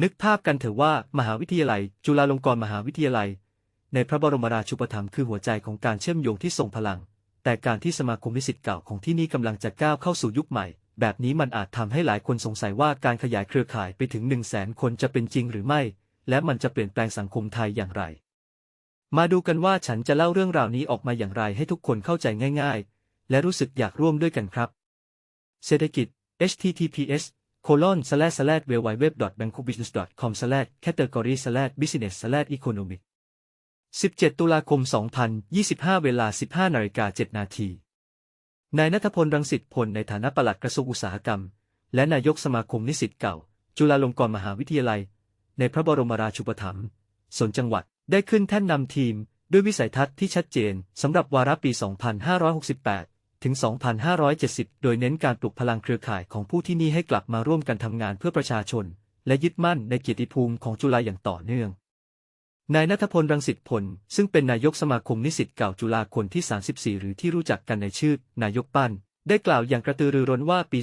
นึกภาพกันเถอะว่ามหาวิทยาลัย จุฬาลงกรณ์มหาวิทยาลัย ในพระบรมราชูปถัมภ์คือหัวใจของการเชื่อมโยงที่ทรงพลัง แต่การที่สมาคมนิสิตเก่าของที่นี่กำลังจะก้าวเข้าสู่ยุคใหม่ แบบนี้มันอาจทำให้หลายคนสงสัยว่าการขยายเครือข่ายไปถึง1 0 0 0 0แสนคนจะเป็นจริงหรือไม่ และมันจะเปลี่ยนแปลงสังคมไทยอย่างไร มาดูกันว่าฉันจะเล่าเรื่องราวนี้ออกมาอย่างไรให้ทุกคนเข้าใจง่าย ๆ และรู้สึกอยากร่วมด้วยกันครับ เศรษฐกิจ https colon slash slash w w w b a n k o b u s i n e s s c o m slash category slash business slash economic 17 ตุลาคม 2025 เวลา 15 นาฬิกา 7 นาที นายนัทพล รังสิตพล ในฐานะปลัดกระทรวงอุตสาหกรรม และนายกสมาคมนิสิตเก่า จุฬาลงกรณ์มหาวิทยาลัย ในพระบรมราชูปถัมภ์สนจังหวัด ได้ขึ้นแท่นนำทีม ด้วยวิสัยทัศน์ที่ชัดเจนสำหรับวาระปี 2568 ถึง 2570 โดยเน้นการปลุกพลังเครือข่ายของผู้ที่นี่ให้กลับมาร่วมกันทำงานเพื่อประชาชน และยึดมั่นในเกียรติภูมิของจุฬาอย่างต่อเนื่อง นายนัทพลรังสิตพล ซึ่งเป็นนายกสมาคมนิสิตเก่าจุฬาคนที่ 34 หรือที่รู้จักกันในชื่อ นายกปั้น ได้กล่าวอย่างกระตือรือร้นว่าปี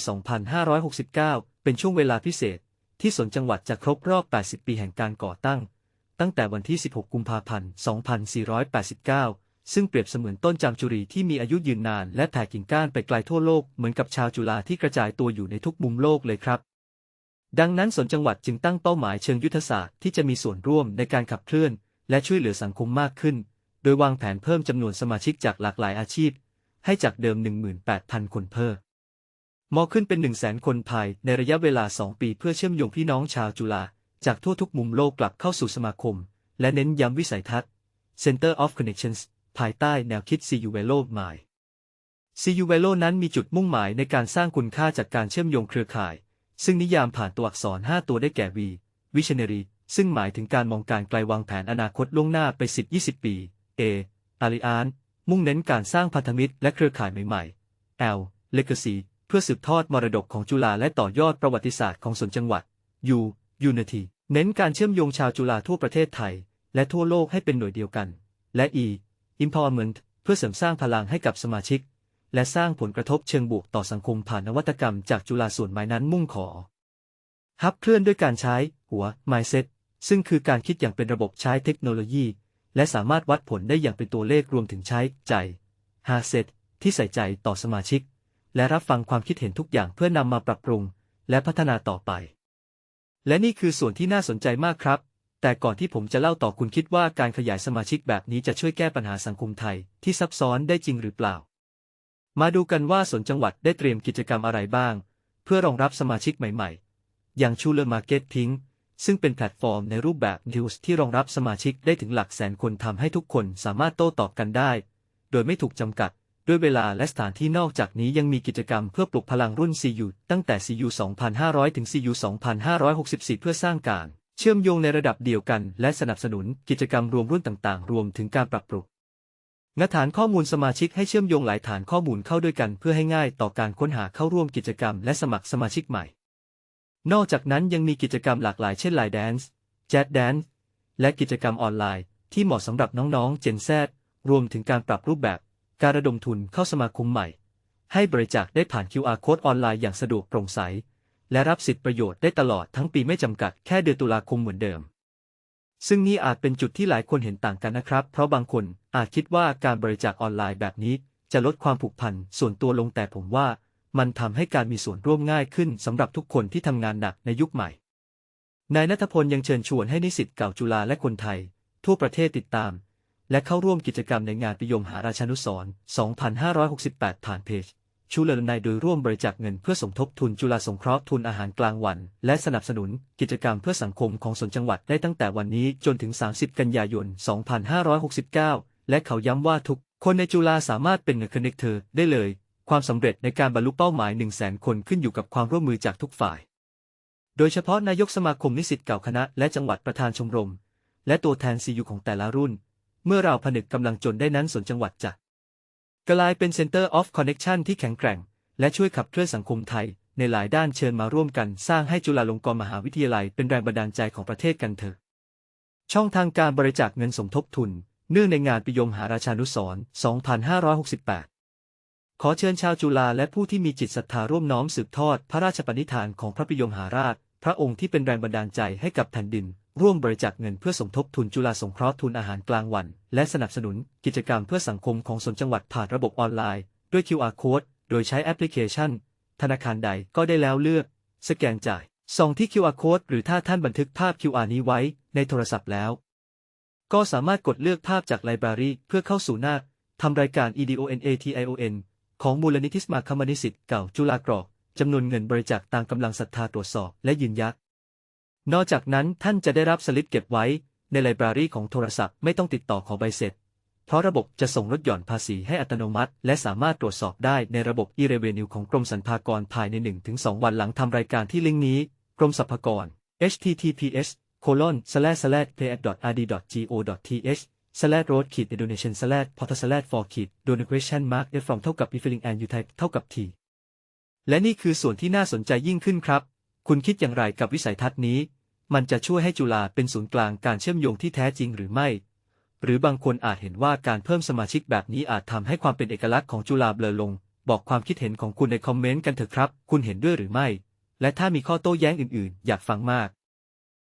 2569 เป็นช่วงเวลาพิเศษ ที่สนจังหวัดจะครบรอบ 80 ปีแห่งการก่อตั้ง ตั้งแต่วันที่ 16 กุมภาพันธ์ 2489 ซึ่งเปรียบเสมือนต้นจามจุรีที่มีอายุยืนนาน และแผ่กิ่งก้านไปไกลทั่วโลกเหมือนกับชาวจุฬาที่กระจายตัวอยู่ในทุกมุมโลกเลยครับ ดังนั้นสนจังหวัดจึงตั้งเป้าหมายเชิงยุทธศาสตร์ที่จะมีส่วนร่วมในการขับเคลื่อน และช่วยเหลือสังคมมากขึ้น โดยวางแผนเพิ่มจำนวนสมาชิกจากหลากหลายอาชีพ ให้จากเดิม 18,000 คนเพิ่มมอขึ้นเป็น1 0 0 0 0 0 คนภายในระยะเวลา 2 ปีเพื่อเชื่อมโยงพี่น้องชาวจุฬาจากทั่วทุกมุมโลกกลับเข้าสู่สมาคม และเน้นย้ำวิสัยทัศน์ Center of Connections ภายใต้แนวคิด CU Velo Mind CU Velo นั้นมีจุดมุ่งหมายในการสร้างคุณค่าจากการเชื่อมโยงเครือข่าย ซึ่งนิยามผ่านตัวอักษร 5 ตัวได้แก่ V Visionary ซึ่งหมายถึงการมองการไกลวางแผนอนาคตล่วงหน้าไป 10-20 ปี A Alliance มุ่งเน้นการสร้างพันธมิตรและเครือข่ายใหม่ๆ L Legacy เพื่อสืบทอดมรดกของจุฬาและต่อยอดประวัติศาสตร์ของสนจังหวัด U Unity เน้นการเชื่อมโยงชาวจุฬาทั่วประเทศไทย และทั่วโลกให้เป็นหน่วยเดียวกัน และ E Empowerment เพื่อเสริมสร้างพลังให้กับสมาชิก และสร้างผลกระทบเชิงบวกต่อสังคมผ่านนวัตกรรมจากจุฬาส่วนไม้นั้นมุ่งขอฮับเคลื่อนด้วยการใช้ หัว mindset ซึ่งคือการคิดอย่างเป็นระบบใช้เทคโนโลยี และสามารถวัดผลได้อย่างเป็นตัวเลขรวมถึงใช้ใจ h a r set ที่ใส่ใจต่อสมาชิก และรับฟังความคิดเห็นทุกอย่างเพื่อนำมาปรับปรุง และพัฒนาต่อไป และนี่คือส่วนที่น่าสนใจมากครับ แต่ก่อนที่ผมจะเล่าต่อคุณคิดว่าการขยายสมาชิกแบบนี้จะช่วยแก้ปัญหาสังคมไทย ที่ซับซ้อนได้จริงหรือเปล่า มาดูกันว่าสนจังหวัดได้เตรียมกิจกรรมอะไรบ้าง เพื่อรองรับสมาชิกใหม่ๆ อย่างชูเลอร์มาร์เก็ตพิงซึ่งเป็นแพลตฟอร์มในรูปแบบ News ที่รองรับสมาชิกได้ถึงหลักแสนคนทำให้ทุกคนสามารถโต้ตอบกันได้ โดยไม่ถูกจำกัด ด้วยเวลาและสถานที่นอกจากนี้ยังมีกิจกรรมเพื่อปลุกพลังรุ่น CU ตั้งแต่ CU 2500 ถึง CU 2564 เพื่อสร้างการ เชื่อมโยงในระดับเดียวกัน และสนับสนุนกิจกรรมรวมรุ่นต่างๆ รวมถึงการปรับปรุงงฐานข้อมูลสมาชิกให้เชื่อมโยงหลายฐานข้อมูลเข้าด้วยกันเพื่อให้ง่ายต่อการค้นหาเข้าร่วมกิจกรรมและสมัครสมาชิกใหม่ นอกจากนั้นยังมีกิจกรรมหลากหลายเช่นไลน์แดนซ์แจ๊ดแดนซ์และกิจกรรมออนไลน์ ที่เหมาะสำหรับน้องๆ เจนแซรวมถึงการปรับรูปแบบ การระดมทุนเข้าสมาคมใหม่ ให้บริจาคได้ผ่าน QR Code ออนไลน์อย่างสะดวกโปร่งใส และรับสิทธิประโยชน์ได้ตลอดทั้งปีไม่จำกัดแค่เดือนตุลาคมเหมือนเดิม ซึ่งนี่อาจเป็นจุดที่หลายคนเห็นต่างกันนะครับ เพราะบางคนอาจคิดว่าการบริจาคออนไลน์แบบนี้ จะลดความผูกพันส่วนตัวลงแต่ผมว่า มันทำให้การมีส่วนร่วมง่ายขึ้นสำหรับทุกคนที่ทำงานหนักในยุคใหม่ นายนัทพลยังเชิญชวนให้นิสิตเก่าจุฬาและคนไทย ทั่วประเทศติดตาม และเข้าร่วมกิจกรรมในงานปิยมหาราชานุสรณ์ 2568 ผ่านเพจ ชูเลนายโดยร่วมบริจาคเงินเพื่อสมทบทุนจุฬาสงเคราะห์ทุนอาหารกลางวัน และสนับสนุนกิจกรรมเพื่อสังคมของสนจังหวัดได้ตั้งแต่วันนี้จนถึง 30 กันยายน 2569 และเขาย้ำว่าทุกคนในจุฬาสามารถเป็นเนคนเนคเตอได้เลย ความสำเร็จในการบรรลุเป้าหมาย 1 0 0 0 0แสนคนขึ้นอยู่กับความร่วมมือจากทุกฝ่าย โดยเฉพาะนายกสมาคมนิสิตเก่าคณะ และจังหวัดประธานชมรม และตัวแทนซียูของแต่ละรุ่น เมื่อเราผนึกกำลังจนได้นั้นสนจังหวัดจะ กลายเป็น Center of Connection ที่แข็งแกร่ง และช่วยขับเคลื่อนสังคมไทย ในหลายด้านเชิญมาร่วมกันสร้างให้จุฬาลงกรณ์มหาวิทยาลัยเป็นแรงบันดาลใจของประเทศกันเถอะ ช่องทางการบริจาคเงินสมทบทุน เนื่องในงานปิยมหาราชานุสรณ์2568 ขอเชิญชาวจุฬาและผู้ที่มีจิตศรัทธาร่วมน้อมสืบทอดพระราชปณิธานของพระปิยมหาราช พระองค์ที่เป็นแรงบันดาลใจให้กับแผ่นดิน ร่วมบริจาคเงินเพื่อสมทบทุนจุฬาสงเคราะห์ทุนอาหารกลางวัน และสนับสนุนกิจกรรมเพื่อสังคมของสนจังหวัดผ่านระบบออนไลน์ ด้วย QR Code โดยใช้แอปพลิเคชัน ธนาคารใดก็ได้แล้วเลือก สแกนจ่ายส่องที่ QR Code หรือถ้าท่านบันทึกภาพ QR นี้ไว้ในโทรศัพท์แล้ว ก็สามารถกดเลือกภาพจากไลบรารีเพื่อเข้าสู่หน้าทำรายการ EDONATION ของมูลนิธิสมาคมนิสิตเก่าจุฬากรอกจำนวนเงินบริจาคตามกำลังศรัทธาตรวจสอบและยืนยัน นอกจากนั้นท่านจะได้รับสลิปเก็บไว้ในไลบรารีของโทรศัพท์ไม่ต้องติดต่อขอใบเสร็จ เพราะระบบจะส่งลดหย่อนภาษีให้อัตโนมัติ และสามารถตรวจสอบได้ในระบบ e-revenue ของกรมสรรพากรภายใน 1-2 วันหลังทำรายการที่ลิงก์นี้ กรมสรรพากร https colon slash slash pay rd go th slash road ขีด donation slash port slash for ขีด donation mark f from เท่ากับ e filling and u type เท่ากับ t และนี่คือส่วนที่น่าสนใจยิ่งขึ้นครับ คุณคิดอย่างไรกับวิสัยทัศน์นี้ มันจะช่วยให้จุฬาเป็นศูนย์กลางการเชื่อมโยงที่แท้จริงหรือไม่ หรือบางคนอาจเห็นว่าการเพิ่มสมาชิกแบบนี้อาจทำให้ความเป็นเอกลักษณ์ของจุฬาเบลอลง บอกความคิดเห็นของคุณในคอมเมนต์กันเถอะครับ คุณเห็นด้วยหรือไม่ และถ้ามีข้อโต้แย้งอื่นๆ อยากฟังมาก